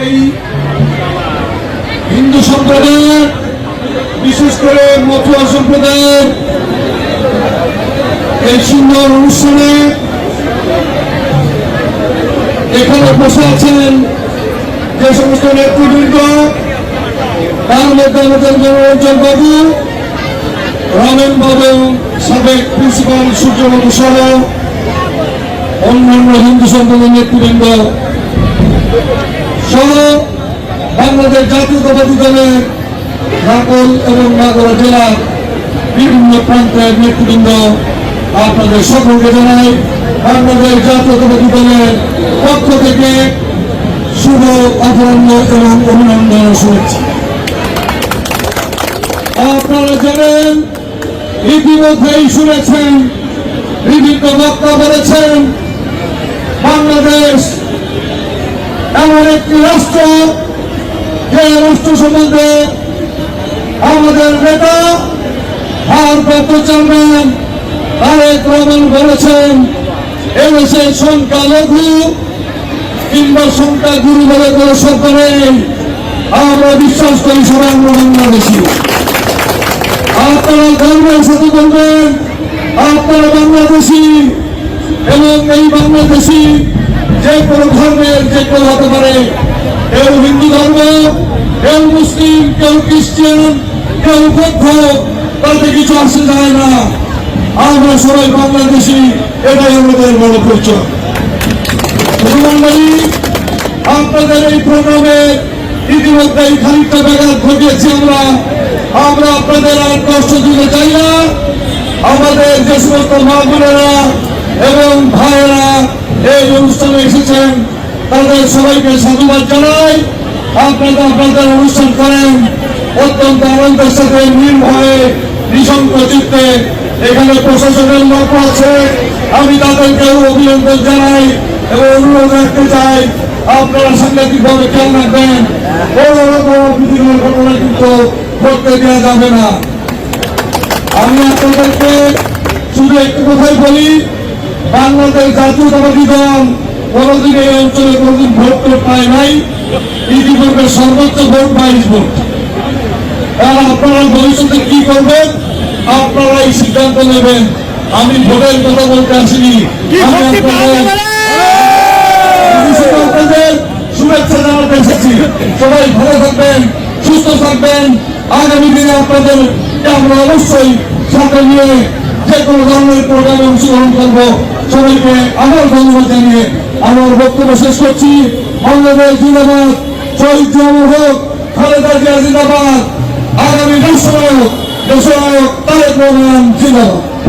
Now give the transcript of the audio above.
এই হিন্দু সম্প্রদায়ের, বিশেষ করে মতুয়া সম্প্রদায়ের এই সুন্দর অনুষ্ঠানে এখানে বসে আছেন যে সমস্ত নেতৃবৃন্দ, তার মধ্যে আমাদের মনোরঞ্জন বাবু, রমেন বাবু, সাবেক প্রিন্সিপাল সূর্যবাবু সহ অন্যান্য হিন্দু সম্প্রদায়ের নেতৃবৃন্দ। সহ বাংলাদেশ জাতীয়তাবাদী দলের নাকল এবং নাগরা জেলার বিভিন্ন প্রান্তের নেতৃবৃন্দ আপনাদের সকলকে জানাই, বাংলাদেশ জাতীয়তাবাদী দলের পক্ষ থেকে শুভ অপরাহ্ন এবং অভিনন্দন শুভেচ্ছা। আপনারা জানেন, ইতিমধ্যেই শুনেছেন, বিভিন্ন বক্তা বলেছেন বাংলাদেশ এমন একটি রাষ্ট্র যে রাষ্ট্র সম্বন্ধে আমাদের নেতা ভারপ্রাপ্ত চেয়ারম্যান তারেক রহমান বলেছেন, এদেশে সংখ্যালঘু কিংবা সংখ্যা গুরু বলে কোনো শব্দ নেই। আমরা বিশ্বাস করি সবাই আমরা বাংলাদেশি। আপনারা গর্বের সাথে বলবেন, আপনারা বাংলাদেশি এবং এই বাংলাদেশি যে কোনো ধর্মের যে কেউ হতে পারে, কেউ হিন্দু ধর্ম, কেউ মুসলিম, কেউ খ্রিস্টান, কেউ বৌদ্ধ, তাতে কিছু আসে যায় না। আমরা সবাই বাংলাদেশি, এটাই আমাদের বড় পরিচয়। আপনাদের এই প্রোগ্রামে ইতিমধ্যেই খানিকটা ব্যাঘাত ঘটিয়েছি আমরা। আমরা আপনাদের আর কষ্ট দিতে চাই না। আমাদের যে সমস্ত মা বোনেরা এবং ভাইয়েরা এই অনুষ্ঠানে এসেছেন তাদের সবাইকে সাধুবাদ জানাই। আপনারা আপনাদের অনুষ্ঠান করেন। অত্যন্ত আনন্দের সাথে নির্ভয়ে নিঃসঙ্গ চিত্তে এখানে প্রশাসনের লোক আছে। আমি তাদেরকেও অভিনন্দন জানাই এবং অনুরোধ রাখতে চাই, আপনারা সাংঘাতিকভাবে খেয়াল রাখবেন। বড় রকম বিধিগুলোর ঘটনা কিন্তু করতে দেওয়া যাবে না। আমি আপনাদেরকে শুধু একটু কথাই বলি বাংলাদেশ জাতীয়তাবাদী দল কোনোদিন এই অঞ্চলে কোনোদিন ভোট টোট পায় নাই। ইতিপূর্বে সর্বোচ্চ ভোট বাইশ ভোট। আর আপনারা ভবিষ্যতে কি করবেন? আপনারাই সিদ্ধান্ত নেবেন। আমি ভোটের কথা বলতে আসিনি। শুভেচ্ছা জানাতে এসেছি। সবাই ভালো থাকবেন সুস্থ থাকবেন। আগামী দিনে আপনাদের আমরা অবশ্যই সাথে নিয়ে যে কোনো ধরনের প্রোগ্রামে অংশগ্রহণ করব। সবাইকে আমার ধন্যবাদ জানিয়ে আমার বক্তব্য শেষ করছি। বাংলাদেশ জিন্দাবাদ। শহীদ জিয়ামুর হোক। খালেদা জিয়া জিন্দাবাদ। আগামী রাষ্ট্রনায়ক দেশনায়ক তারেক রহমান জিন্দাবাদ।